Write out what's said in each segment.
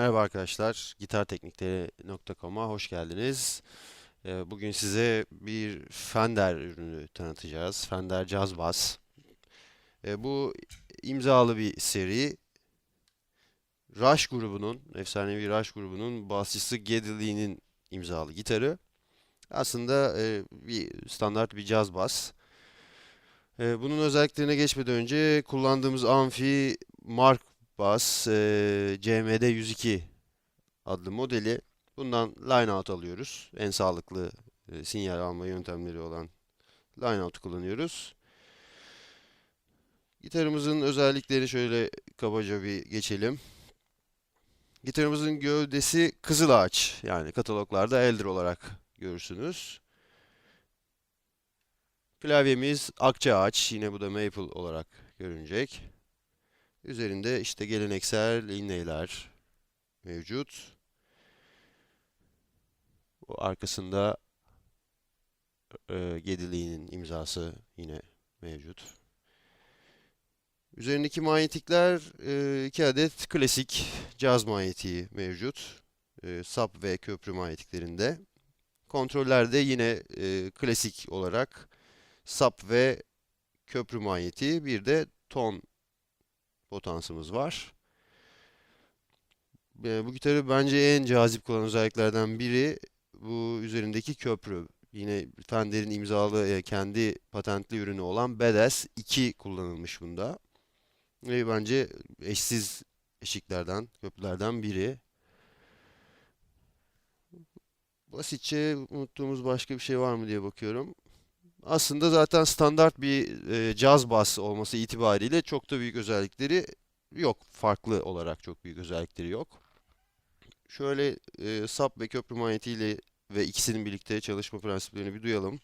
Merhaba arkadaşlar, gitarteknikleri.com'a hoş geldiniz. Ee, Bugün size bir Fender ürünü tanıtacağız. Fender Jazz Bass. Ee, Bu imzalı bir seri. Rush grubunun, efsanevi Rush grubunun basçısı Geddy Lee'nin imzalı gitarı. Aslında e, bir standart bir caz bass. Ee, Bunun özelliklerine geçmeden önce kullandığımız amfi Mark Bass e, CMD 102 adlı modeli. Bundan line out alıyoruz. En sağlıklı e, sinyal alma yöntemleri olan line out'u kullanıyoruz. Gitarımızın özellikleri şöyle kabaca bir geçelim. Gitarımızın gövdesi kızıl ağaç yani kataloglarda Elder olarak görürsünüz. Klavyemiz akça ağaç yine bu da maple olarak görünecek. Üzerinde işte geleneksel inleyler mevcut. O arkasında e, Geddy Lee'nin imzası yine mevcut. Üzerindeki manyetikler e, iki adet klasik caz manyetiği mevcut. E, sap ve köprü manyetiklerinde. Kontrollerde yine e, klasik olarak sap ve köprü manyetiği bir de ton potansımız var. E, Bu gitarı bence en cazip kılan özelliklerden biri bu üzerindeki köprü. Yine Fender'in imzalı e, kendi patentli ürünü olan Badass 2 kullanılmış bunda. Ve bence eşsiz eşiklerden, köprülerden biri. Basitçe unuttuğumuz başka bir şey var mı diye bakıyorum. Aslında zaten standart bir e, caz bass olması itibariyle çok da büyük özellikleri yok. Farklı olarak çok büyük özellikleri yok. Şöyle e, sap ve köprü manyetiyle ve ikisinin birlikte çalışma prensiplerini bir duyalım.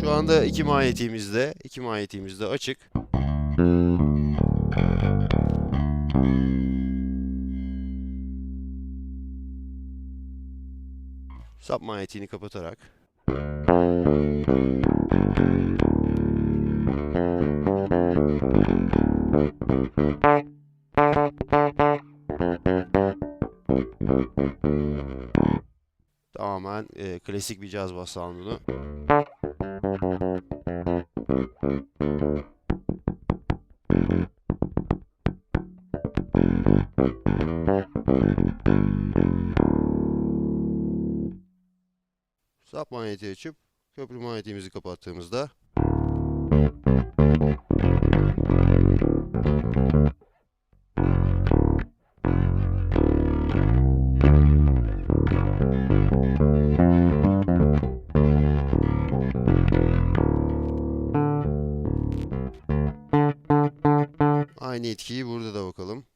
Şu anda iki manyetiğimiz de, iki manyetiğimiz de açık. Sap manyetiğini kapatarak. Tamamen e, klasik bir caz bas sound'unu. Sap manyetiği açıp köprü manyetiğimizi kapattığımızda aynı etkiyi burada da bakalım.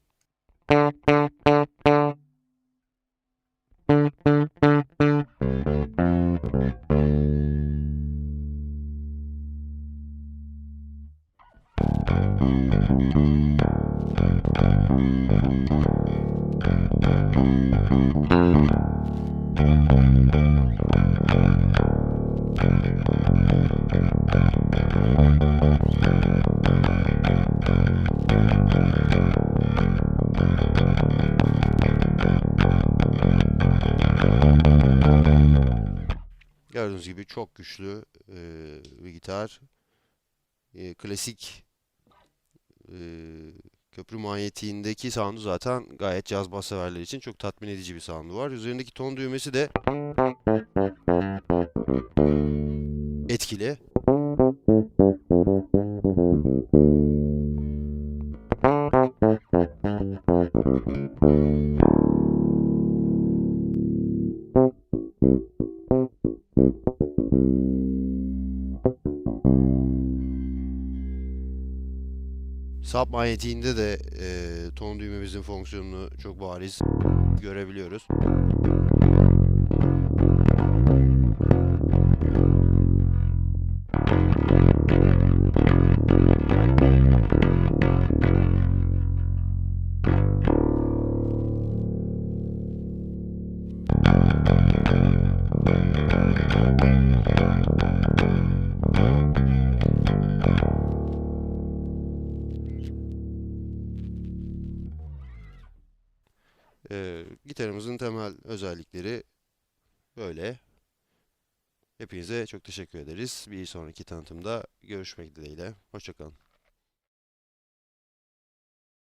Gördüğünüz gibi çok güçlü e, bir gitar. E, klasik e, köprü manyetiğindeki sound'u zaten gayet caz bas severler için çok tatmin edici bir sound'u var. Üzerindeki ton düğmesi de etkili. Sub manyetiğinde de e, ton düğmemizin fonksiyonunu çok bariz görebiliyoruz. Temel özellikleri böyle. Hepinize çok teşekkür ederiz. Bir sonraki tanıtımda görüşmek dileğiyle. Hoşçakalın.